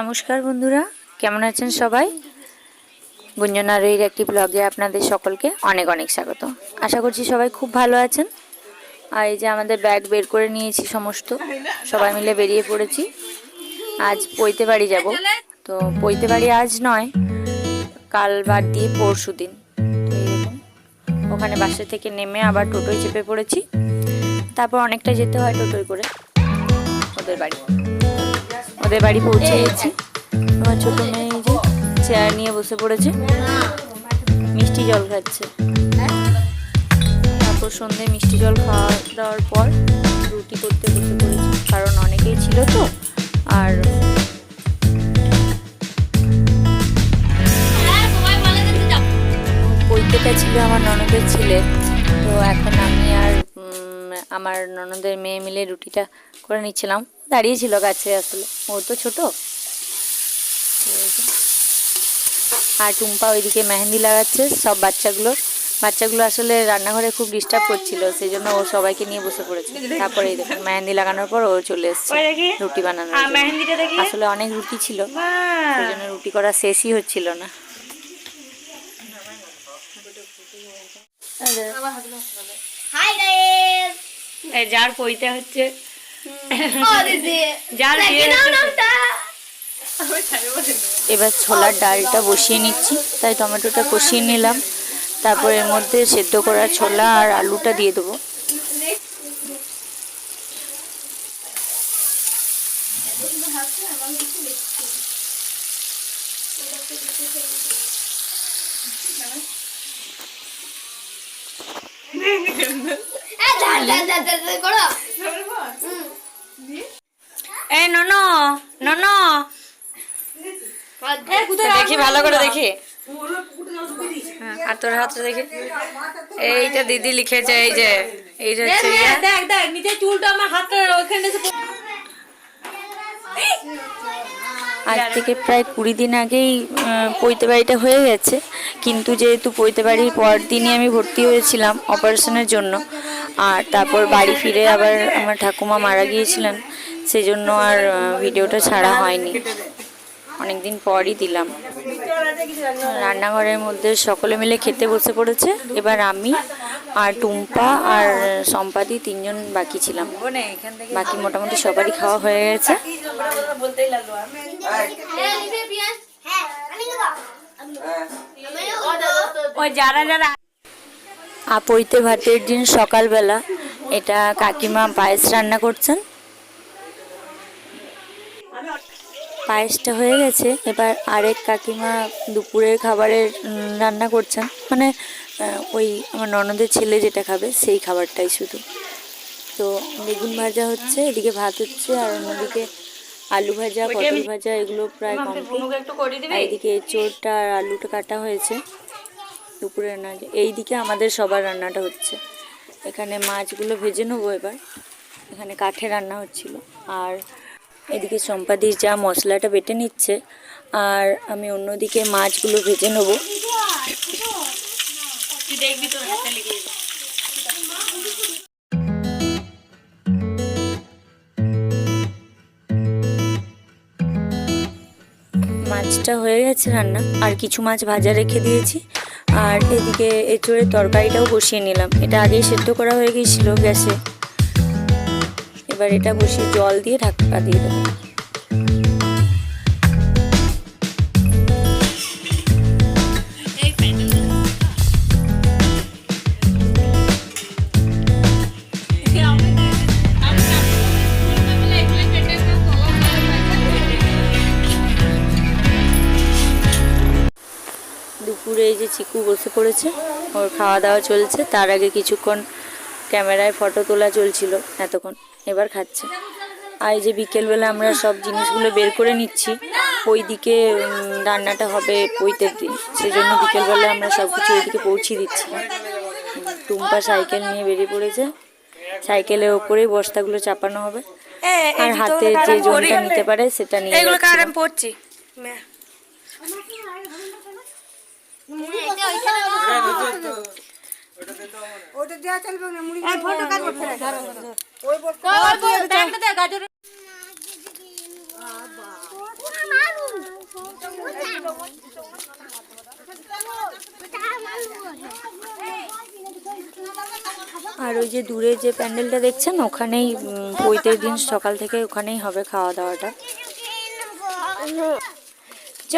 নমস্কার বন্ধুরা, কেমন আছেন সবাই? গুঞ্জনা রইর একটি ব্লগে আপনাদের সকলকে অনেক অনেক স্বাগত। আশা করছি সবাই খুব ভালো আছেন। আর এই যে আমাদের ব্যাগ বের করে নিয়েছি সমস্ত, সবাই মিলে বেরিয়ে পড়েছি। আজ পৈতে বাড়ি যাব। তো পৈতে বাড়ি আজ নয়, কাল বাদ দিয়ে পরশু দিন। ওখানে বাসা থেকে নেমে আবার টোটোয় চেপে পড়েছি। তারপর অনেকটা যেতে হয় টোটোয় করে। ওদের বাড়ি। ওদের বাড়ি পৌঁছে গেছি আমার ছোট মেয়ে যে চেয়ার নিয়ে বসে পড়েছে। মিষ্টি জল খাচ্ছে। তারপর সন্ধে মিষ্টি জল খাওয়া দাওয়ার পর রুটি করতে বসে পড়েছি। কারণ অনেকেই ছিল তো, আর পৈতেটা ছিল আমার ননদের ছেলে। তো এখন আমি আর আমার ননদের মেয়ে মিলে রুটিটা করে নিচ্ছিলাম। দাঁড়িয়ে ছিল গাছে আসলে। ও তো ছোট। আর টুম্পা ওইদিকে মেহেন্দি লাগাচ্ছে সব বাচ্চাগুলোর বাচ্চাগুলো আসলে রান্নাঘরে খুব ডিস্টার্ব করছিল সেই জন্য ও সবাইকে নিয়ে বসে পড়েছে। তারপরে দেখুন মেহেন্দি লাগানোর পর ও চলে এসছে রুটি দেখি। আসলে অনেক রুটি ছিল সেই জন্য রুটি করা শেষই হচ্ছিল না। যার পইতে হচ্ছে। এবার ছোলার ডালটা বসিয়ে নিচ্ছি তাই টমেটোটা কষিয়ে নিলাম তারপর এর মধ্যে সেদ্ধ করা ছোলা আর আলুটা দিয়ে দেবো করো এই নন নন। দেখি ভালো করে দেখি। হ্যাঁ, আর তোর হাতটা দেখি। এইটা দিদি লিখেছে এই যে এইটা হচ্ছে ইয়ে। দেখ দেখ নিজের চুলটা আমার হাতটা ওখানে আজ থেকে প্রায় কুড়ি দিন আগেই পৈতে বাড়িটা হয়ে গেছে। কিন্তু যেহেতু পৈতে বাড়ির পর দিনই আমি ভর্তি হয়েছিলাম অপারেশনের জন্য। আর তারপর বাড়ি ফিরে আবার আমার ঠাকুমা মারা গিয়েছিলেন। সেই জন্য আর ভিডিওটা ছাড়া হয়নি। অনেকদিন পরই দিলাম। রান্নাঘরের মধ্যে সকলে মিলে খেতে বসে পড়েছে। এবার আমি আর টুম্পা আর সম্পাদি তিনজন বাকি ছিলাম। বাকি মোটামুটি সবারই খাওয়া হয়ে গেছে। যারা যারা আপইতে ভাতের দিন সকালবেলা। এটা কাকিমা পায়েস রান্না করছেন। পায়েসটা হয়ে গেছে। এবার আরেক কাকিমা দুপুরের খাবারের রান্না করছেন। মানে ওই আমার ননদের ছেলে যেটা খাবে সেই খাবারটাই শুধু। তো বেগুন ভাজা হচ্ছে এদিকে ভাত হচ্ছে আর অন্যদিকে আলু ভাজা পটল ভাজা এগুলো প্রায় কমপ্লিট আর এইদিকে এঁচোড়টা আর আলুটা কাটা হয়েছে। দুপুরে রান্না। এইদিকে আমাদের সবার রান্নাটা হচ্ছে। এখানে মাছগুলো ভেজে নেব এবার। এখানে কাঠে রান্না হচ্ছিল। আর এদিকে সম্পাদির যা মশলাটা বেটে নিচ্ছে আর আমি অন্যদিকে মাছগুলো ভেজে নেব। মাছটা হয়ে গেছে রান্না আর কিছু মাছ ভাজা রেখে দিয়েছি। আর এদিকে এঁচড়ের তরকারিটাও বসিয়ে নিলাম। এটা আগেই সেদ্ধ করা হয়ে গিয়েছিল গ্যাসে। এবার এটা বসিয়ে জল দিয়ে ঢাকা দিয়ে দেবো। দুপুরে এই যে চিকু বসে পড়েছে, ওর খাওয়া দাওয়া চলছে, তার আগে কিছুক্ষণ ক্যামেরায় ফটো তোলা চলছিল এতক্ষণ। এবার খাচ্ছে। আর এই যে বিকেলবেলা আমরা সব জিনিসগুলো বের করে নিচ্ছি ওই দিকে রান্নাটা হবে পৈতের দিন। সেই জন্য বিকেলবেলা আমরা সব কিছু ওইদিকে পৌঁছে দিচ্ছি। টুম্পা সাইকেল নিয়ে বেরিয়ে পড়েছে। সাইকেলের ওপরেই বস্তাগুলো চাপানো হবে। আর হাতে যে জোনটা নিতে পারে সেটা নিয়ে এগুলো আর ওই যে দূরে যে প্যান্ডেলটা দেখছেন ওখানেই পৈতের দিন সকাল থেকে ওখানেই হবে খাওয়া দাওয়াটা। চ।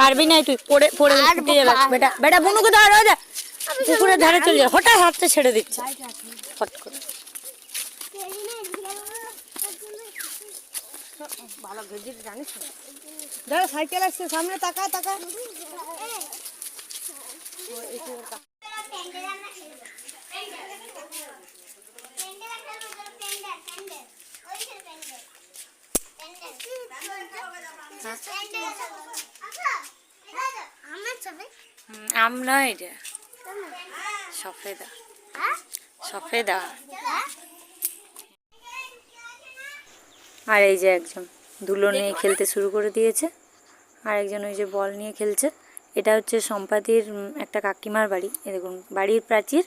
পারবি না তুই পড়ে পড়ে ফুটে যাবে বেটা বেটা বুনুকে ধর দে। পুকুরের ধারে চলে যাবে হঠাৎ হাতটা ছেড়ে দিচ্ছে। ফট করে। দাঁড়া সাইকেল আসছে সামনে তাকা তাকা হুম, আম নয় এটা সফেদা। সফেদা। আর এই যে একজন ধুলো নিয়ে খেলতে শুরু করে দিয়েছে আর একজন ওই যে বল নিয়ে খেলছে। এটা হচ্ছে সম্পাদির একটা কাকিমার বাড়ি। এই দেখুন বাড়ির প্রাচীর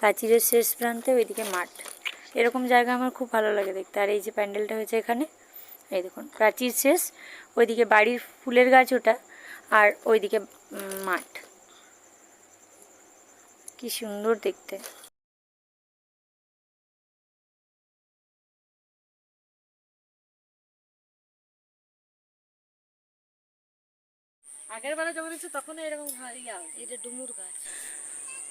প্রাচীরের শেষ প্রান্তে ওইদিকে মাঠ। এরকম জায়গা আমার খুব ভালো লাগে দেখতে। আর এই যে প্যান্ডেলটা হয়েছে এখানে এই দেখুন প্রাচীর শেষ ওইদিকে বাড়ির ফুলের গাছ ওটা আর ওইদিকে মাঠ। কি সুন্দর দেখতে।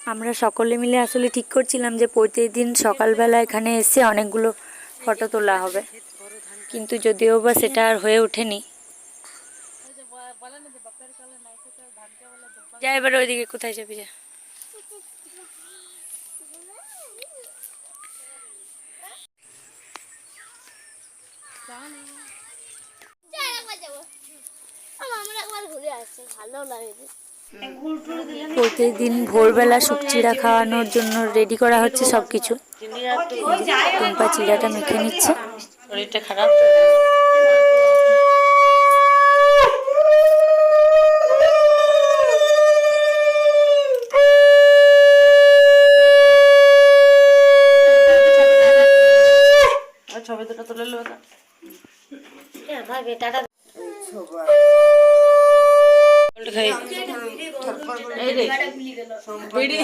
আমরা সকলে মিলে আসলে ঠিক করছিলাম যে প্রতিদিন সকালবেলা এখানে এসে অনেকগুলো ফটো তোলা হবে। কিন্তু যদিও বা সেটা আর হয়ে ওঠেনি। যা এবার ওইদিকে কোথায় যাবি যা। একবার যাব আমরা একবার ঘুরে আসছি ভালো লাগে প্রতিদিন ভোরবেলা শুক চিড়া খাওয়ানোর জন্য রেডি করা হচ্ছে সব কিছু চিড়াটা মেখে নিচ্ছে। শরীরটা খারাপ ছবি দুটো তুলে নেব তো খাই এই রে বিড়ি।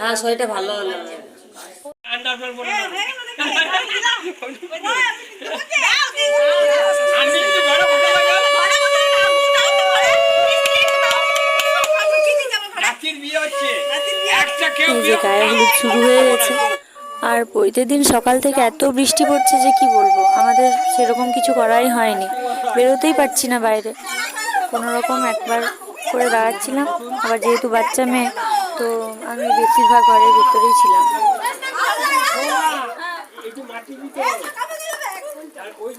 হ্যাঁ শরীরটা ভালো হলো। নাতির বিয়ে হচ্ছে একটা কেউ যে গায়ে হলুদ শুরু হয়ে গেছে। আর বইতে দিন সকাল থেকে এত বৃষ্টি পড়ছে যে কি বলব? আমাদের সেরকম কিছু করাই হয়নি। বেরোতেই পারছি না বাইরে। কোনো রকম একবার করে দাঁড়াচ্ছিলাম। আবার যেহেতু বাচ্চা মেয়ে, তো আমি বেশিরভাগ ঘরের ভিতরেই ছিলাম। ওই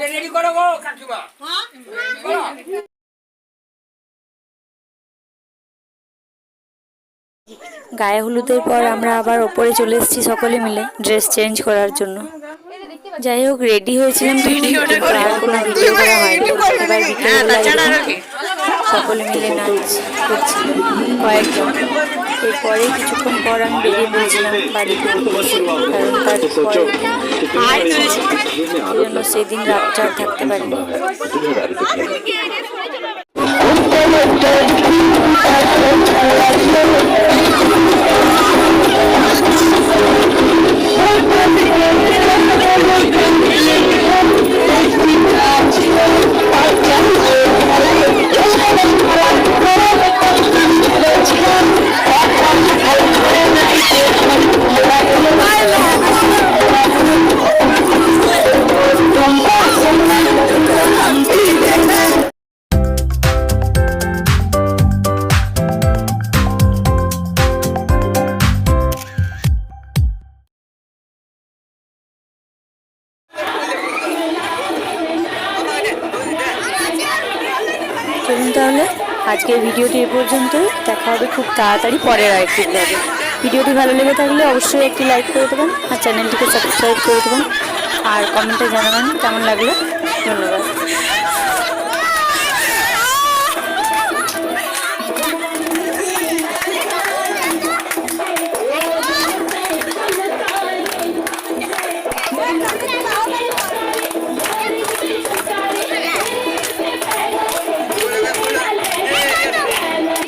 ওটা রেডি করো গো কাকিমা। গায়ে হলুদের পর আমরা আবার ওপরে চলে এসেছি সকলে মিলে ড্রেস চেঞ্জ করার জন্য। যাই হোক রেডি হয়েছিলাম। আর কোনো ভিডিও করা হয়নি। এবার বিকেলবেলা এরকম সকলে মিলে নাচ করছি কয়েকজন। এরপরে কিছুক্ষণ পর আমি বেরিয়ে পড়েছিলাম বাড়িতে কারণ তারপরে সেদিন রাতটা থাকতে পারিনি। চলুন পর্যন্তই দেখা হবে খুব তাড়াতাড়ি পরের আরেকটি ব্লগে ভিডিওটি ভালো লেগে থাকলে অবশ্যই একটি লাইক করে দেবেন আর চ্যানেলটিকে সাবস্ক্রাইব করে দেবেন। আর কমেন্টে জানাবেন কেমন লাগল। ধন্যবাদ।